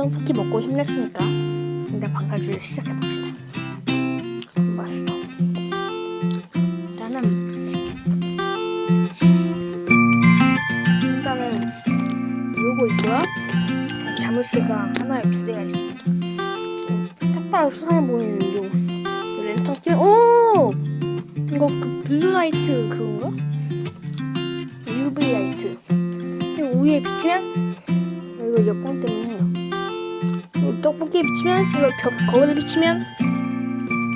떡볶이 먹고 힘냈으니까 일단 방탈주를 시작해봅시다. 음, 맛있어. 일단은 일단은 요거 있고요. 자물쇠가 하나에 두 개가 있습니다. 음, 딱 봐도 수상해 보이는 요, 요 랜턴 끼 오! 이거 그 블루라이트 그건가? UV 라이트. 우유에 비치면 어, 이거 역광 때문에 떡볶이에 비치면 이거 벽 거울에 비치면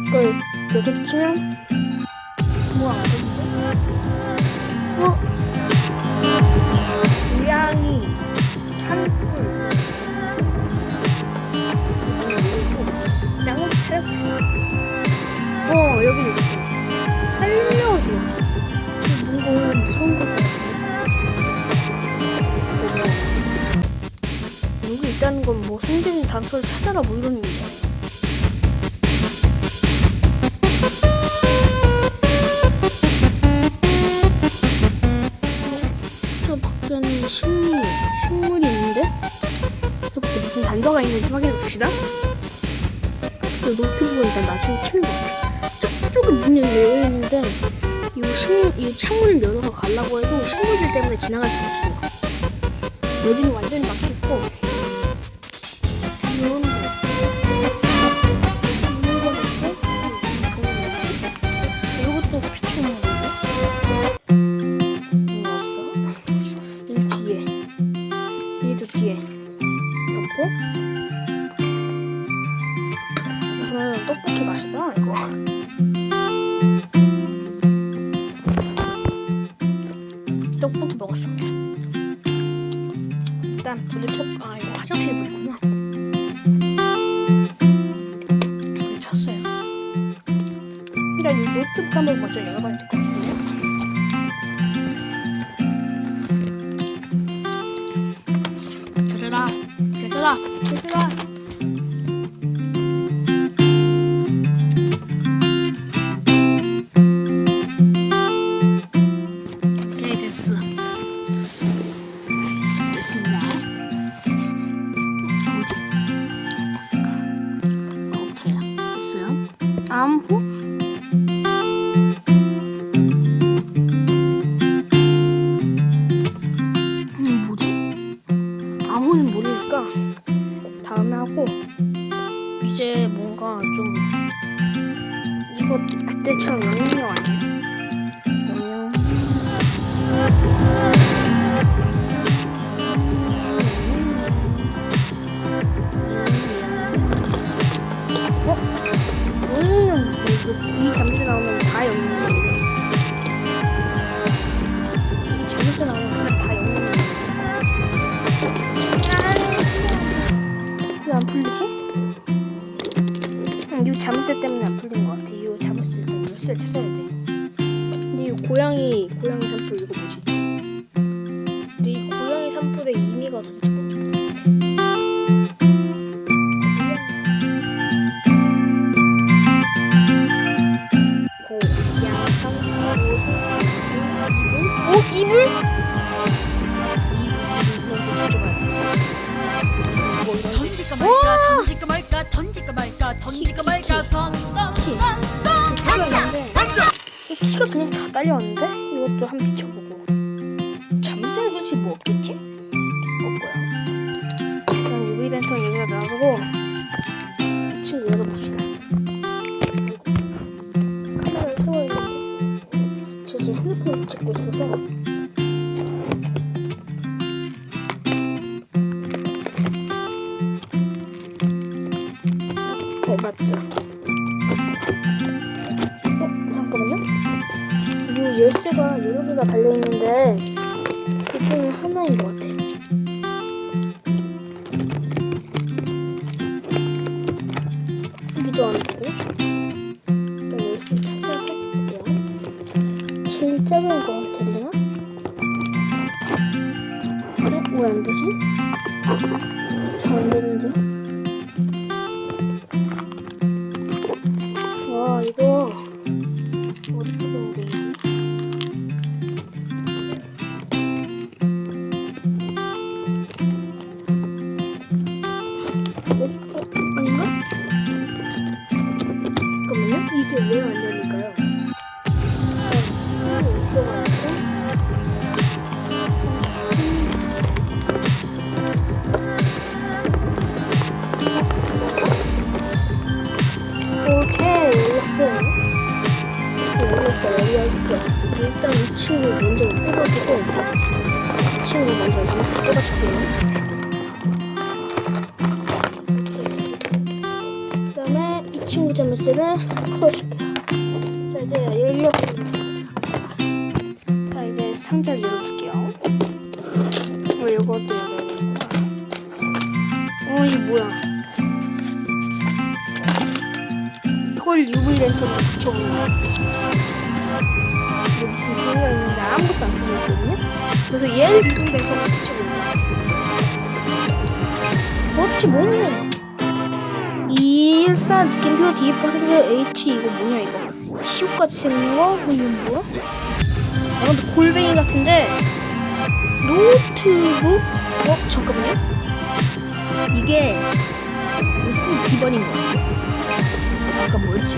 이걸 벽에 비치면 뭐가? 어? 고양이 산불 양호 차려 어 여기 있어 있다는 건 뭐 숨겨진 단서를 찾아라 뭐 이런 의미야 저 밖에는 식물, 식물이 있는데 이렇게 무슨 단서가 있는지 확인해 봅시다. 이 노트북은 일단 나중에 키는 것 같아. 저쪽은 문이 열려 있는데 이 식물, 이 창문을 열어서 가려고 해도 식물들 때문에 지나갈 수 없어요. 여기는 완전히 막혀있고 얘들아 얘 이거 그때처럼 영영 아니에요? 영영 어? 영영은 이 잠시 나오면 다 영영이에요 이 잠시 나오면 그냥 다 영영이에요 왜안 풀리지? 응, 이 자물쇠 때문에 열쇠 찾아야 돼. 이 고양이 고양이 산불 이거 뭐지? 이 고양이 산불의 의미가 도대체 뭔지. 고양 산불 이불? 어 이불? 뭐 던질까 말까 던질까 말까 던질까 말까 던질까 말까 던져! 키가 그냥 다 딸려왔는데? 이것도 한 비춰보고 잠수는 솔직히 뭐 없겠지? 없고요 그럼 유비 랜턴 여기다 놔두고 나왔고 일단 열심히 찾아볼게요 진짜 좋은 것 같은데요? 어? 왜안 되지? 잘안 되는지? 어 이게 뭐야? 털 UV 랜턴을 붙여보는 거 이게 무슨 소리가 있는데 아무것도 안 쓰고 있거든요? 그래서 얘를 UV 랜턴을 붙여보는 거 어찌 뭐니 일산 느낌표 D 퍼센트 H 이거 뭐냐 이거? 시옷같이 생긴 거? 어, 이거 뭐야? 아 근데 골뱅이 같은데 노트북? 어 잠깐만요 이게 노트북 비번인 것 같아 아까 뭐였지?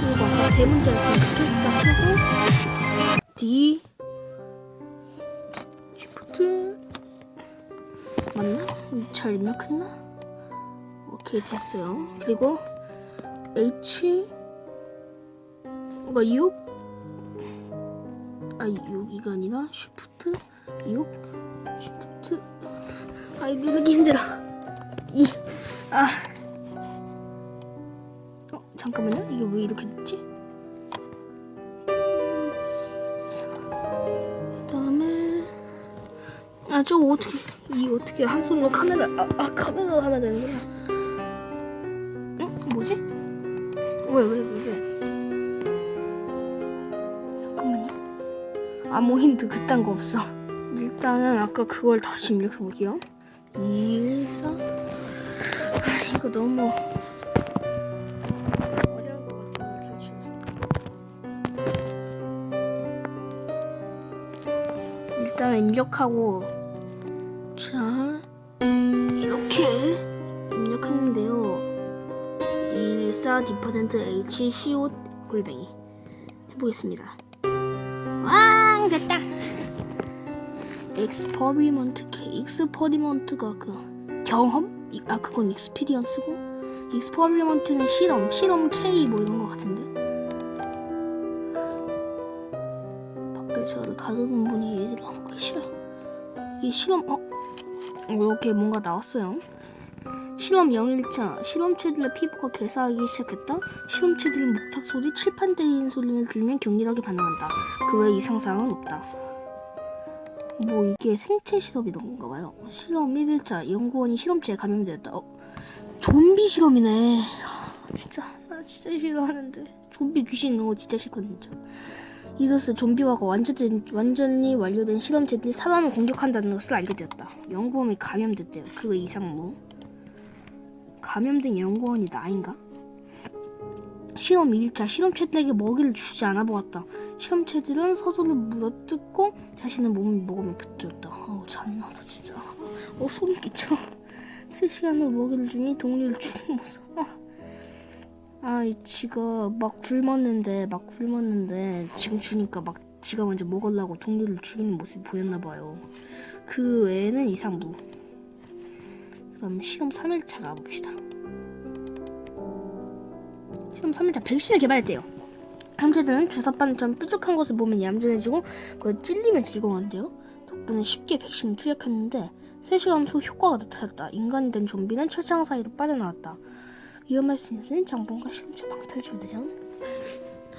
그리고 아까 대문자였으니까 캐스다 켜고 D 시프트 맞나? 잘 입력했나? 오케이 됐어요 그리고 H 가 6? 아 6이가 아니라 시프트 6 시프트 아이 누르기 힘들어 2 아. 어 잠깐만요 이게 왜 이렇게 됐지? 그다음에 아 저거 어떻게 이 어떻게 한 손으로 카메라 아, 아 카메라 하면 되는구나 응 뭐지? 왜 왜, 왜, 왜? 잠 아무 힌트 그딴 거 없어. 일단은 아까 그걸 다시 입력해 볼게요. 214 아, 이거 너무 어려운 것 같아. 탈출. 일단 입력하고 자 이렇게 입력했는데요. 214 디퍼센트 H CO 골뱅이 해보겠습니다. 왕 됐다. 엑스퍼리먼트 K 엑스퍼리먼트가 그 경험? 이- 아 그건 익스피리언스고 익스퍼리먼트는 실험 실험 K 뭐 이런 거 같은데 밖에 저를 가두는 분이 얘기를 하고 계셔요 이게 실험 어? 이렇게 뭔가 나왔어요 실험 0일차 실험체들의 피부가 개사하기 시작했다 실험체들은 목탁 소리, 칠판 때리는 소리를 들으면 격렬하게 반응한다 그 외 이상 사항은 없다 뭐 이게 생체 실험이던 건가 봐요. 실험 1일차 연구원이 실험체에 감염되었다. 어, 좀비 실험이네. 하, 진짜 나 진짜 싫어하는데 좀비 귀신 있는 거 진짜 싫거든요. 이로써 좀비화가 완전히, 완전히 완료된 실험체들이 사람을 공격한다는 것을 알게 되었다. 연구원이 감염됐대요. 그거 이상 무. 감염된 연구원이 나인가? 실험 2일차 실험체들에게 먹이를 주지 않아 보았다. 실험체들은 서로를 물어뜯고 자신의 몸을 먹으며 뱉었다. 어우 잔인하다 진짜. 어 소름 끼쳐. 실시간으로 먹이를 주니 동료를 죽는 모습. 아, 아, 이 지가 막 굶었는데 막 굶었는데 지금 주니까 막 지가 먼저 먹으려고 동료를 죽이는 모습이 보였나 봐요. 그 외에는 이상 무. 그다음 실험 3일차 가봅시다. 실험 3일차 백신을 개발했대요. 함체들은 주사바늘처럼 뾰족한 것을 보면 얌전해지고 그걸 찔리면 즐거워한대요. 덕분에 쉽게 백신을 투약했는데 3시간 후 효과가 나타났다. 인간이 된 좀비는 철장 사이로 빠져나왔다. 위험할 수 있는 장본과 실험체 방탈출.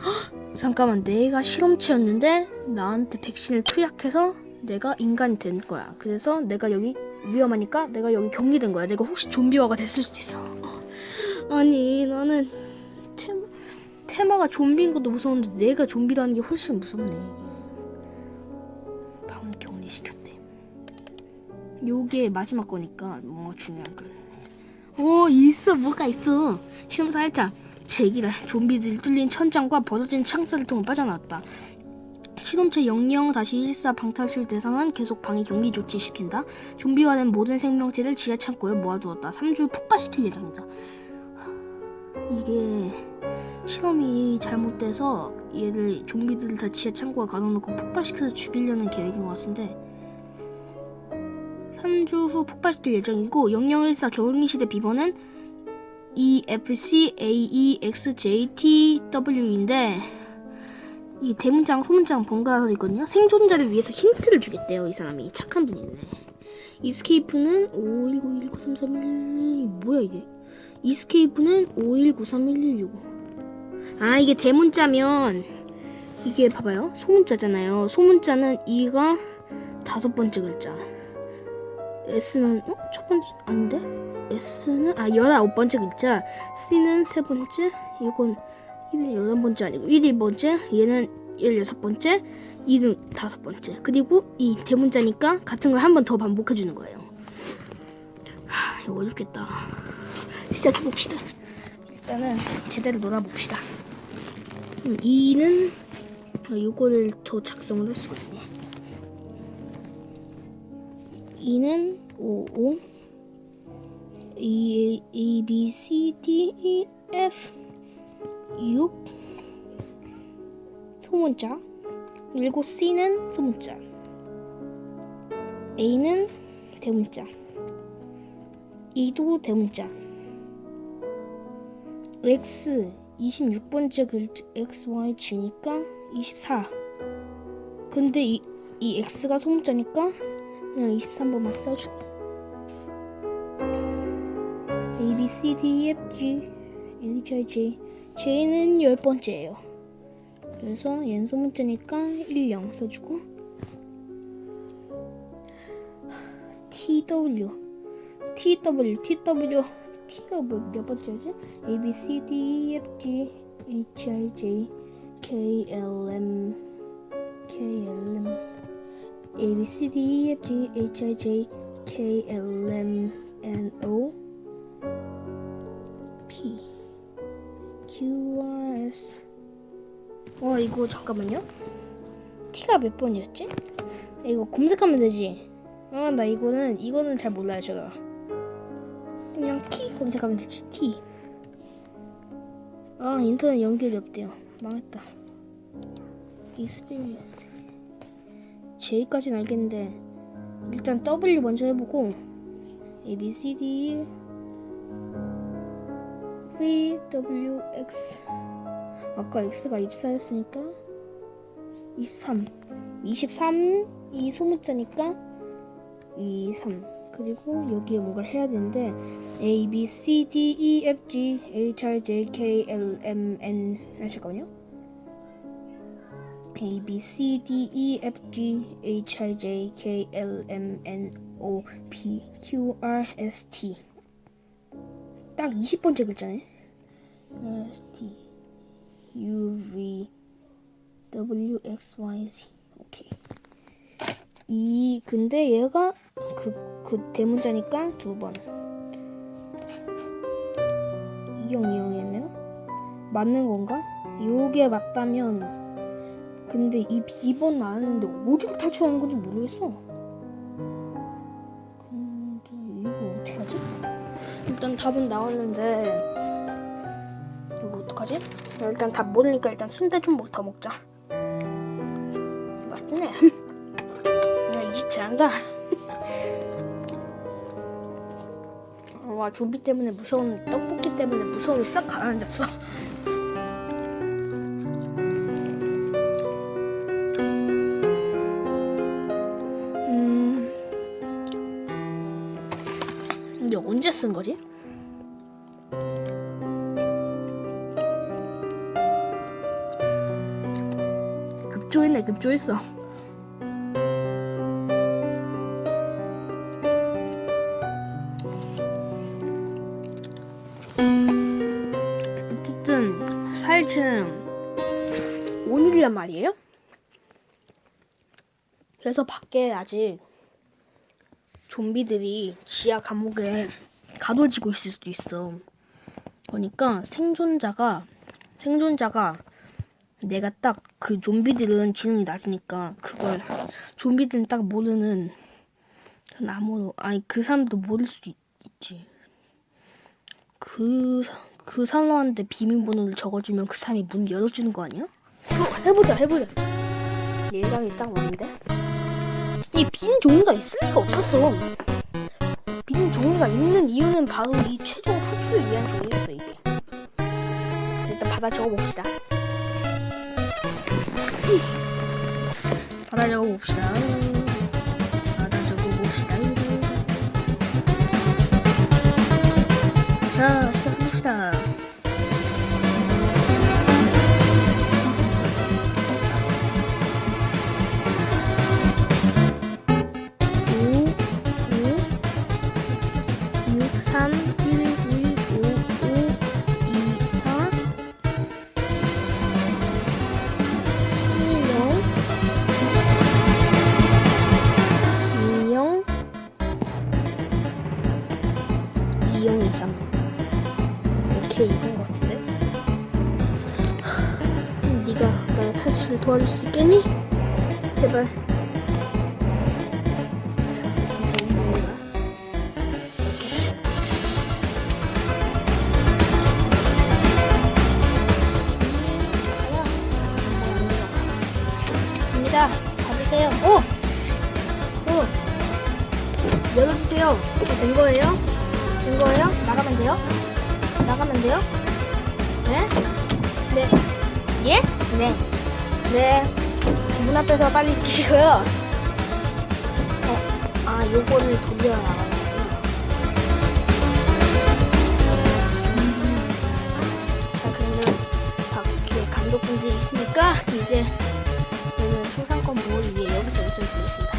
헉! 잠깐만 내가 실험체였는데 나한테 백신을 투약해서 내가 인간이 된 거야. 그래서 내가 여기 위험하니까 내가 여기 격리된 거야. 내가 혹시 좀비화가 됐을 수도 있어. 아니 나는 테마, 테마가 좀비인 것도 무서운데 내가 좀비라는 게 훨씬 무섭네 이게. 방을 격리시켰대. 요게 마지막 거니까 뭔가 중요한 건. 오 있어 뭐가 있어. 시험 살짝 제기라 좀비들이 뚫린 천장과 벗어진 창살을 통해 빠져나왔다. 실험체 00-14 방탈출 대상은 계속 방해 격리 조치시킨다. 좀비화된 모든 생명체를 지하 창고에 모아두었다. 3주 폭파시킬 예정이다. 이게 실험이 잘못돼서 얘를 좀비들을 다 지하 창고에 가둬놓고 폭발시켜서 죽이려는 계획인 것 같은데 3주 후 폭발시킬 예정이고 0014 겨울시대 비번은 EFCAEXJTW인데 이 대문장 소문장 번갈아서 있거든요. 생존자를 위해서 힌트를 주겠대요. 이 사람이 착한 분이네. 이스케이프는 51919331 뭐야 이게? 이스케이프는 51931165. 아 이게 대문자면 이게 봐봐요. 소문자잖아요. 소문자는 E가 다섯 번째 글자. S는 어? 첫 번째 아닌데? S는 아 열아홉 번째 글자. C는 세 번째. 이건 1이 열한 번째 아니고 1일 번째. 얘는 열여섯 번째. 2는 다섯 번째. 그리고 이 대문자니까 같은 걸 한 번 더 반복해 주는 거예요. 하, 이거 어렵겠다. 시작해 봅시다. 일단은 제대로 놀아봅시다. 음, 2는 이거를 더 작성을 할 수가 있네. 2는 5, 5 E, A, B, C, D, E, F 6 소문자. 그리고 C는 소문자. A는 대문자. E도 대문자. X 26번째 글자 X, Y, G니까 24 근데 이, 이 X가 소문자니까 그냥 23번만 써주고. A, B, C, D, E, F, G, H, I, J J는 열 번째예요 그래서 얘는 소문자니까 1, 0 써주고 T, W T, W, T, W T가 뭐, 몇 번째지? A, B, C, D, E, F, G, H, I, J, K, L, M K, L, M A, B, C, D, E, F, G, H, I, J, K, L, M, N, O, P, Q, R, S. 와, 이거 잠깐만요. T가 몇 번이었지? 이거 검색하면 되지. 아, 나 이거는 이거는 잘 몰라요, 제가. 그냥 T 검색하면 되지. T. 아, 인터넷 연결이 없대요. 망했다. 익스피리언스. J까지는 알겠는데 일단 W 먼저 해보고 A B C D V W X 아까 X가 24였으니까 23 23 이 소문자니까 23 그리고 여기에 뭔가를 해야 되는데 A B C D E F G H I J K L M N 아 잠깐만요 A B C D E F G H I J K L M N O P Q R S T 딱 20번째 글자네. S T U V W X Y Z 오케이. 이 근데 얘가 그, 그 대문자니까 두 번. 이형 이형이었네요. 맞는 건가? 요게 맞다면 근데 이 비번 나왔는데 어디로 탈출하는 건지 모르겠어. 일단 답은 나왔는데 이거 어떡하지? 나 일단 답 모르니까 일단 순대 좀 더 먹자. 맛있네. 야, 이집 잘한다. 와 좀비 때문에 무서운 떡볶이 때문에 무서움이 싹 가라앉았어. 음, 언제 쓴 거지? 급조했네, 급조했어. 아무튼 오늘이란 말이에요. 그래서 밖에 아직 좀비들이 지하 감옥에 가둬지고 있을 수도 있어. 그러니까 생존자가 생존자가 내가 딱 그 좀비들은 지능이 낮으니까 그걸 좀비들은 딱 모르는 그건 아무 아니 그 사람도 모를 수도 있, 지. 그, 사- 그 사람한테 비밀번호를 적어주면 그 사람이 문 열어주는 거 아니야? 해- 해보자 해보자. 예감이 딱 왔는데? 이 비는 종류가 있을 리가 없었어 종류가 있는 이유는 바로 이 최종 후추를 위한 종류였어 이게. 일단 받아 적어봅시다. 받아 적어봅시다 2, 0, 2, 3. 오케이, 이건 것 같은데? 하, 네가 나의 탈출을 도와줄 수 있겠니? 제발. 갑니다. 받으세요. 오! 오! 열어주세요. 어, 된 거예요? 예? 네. 네. 문 앞에서 빨리 끼시고요. 어, 아, 요거를 돌려야 나가는구나. 음, 자, 그러면 밖에 감독분들이 있으니까 이제 저는 초상권 보호를 위해 여기서 일좀 보겠습니다.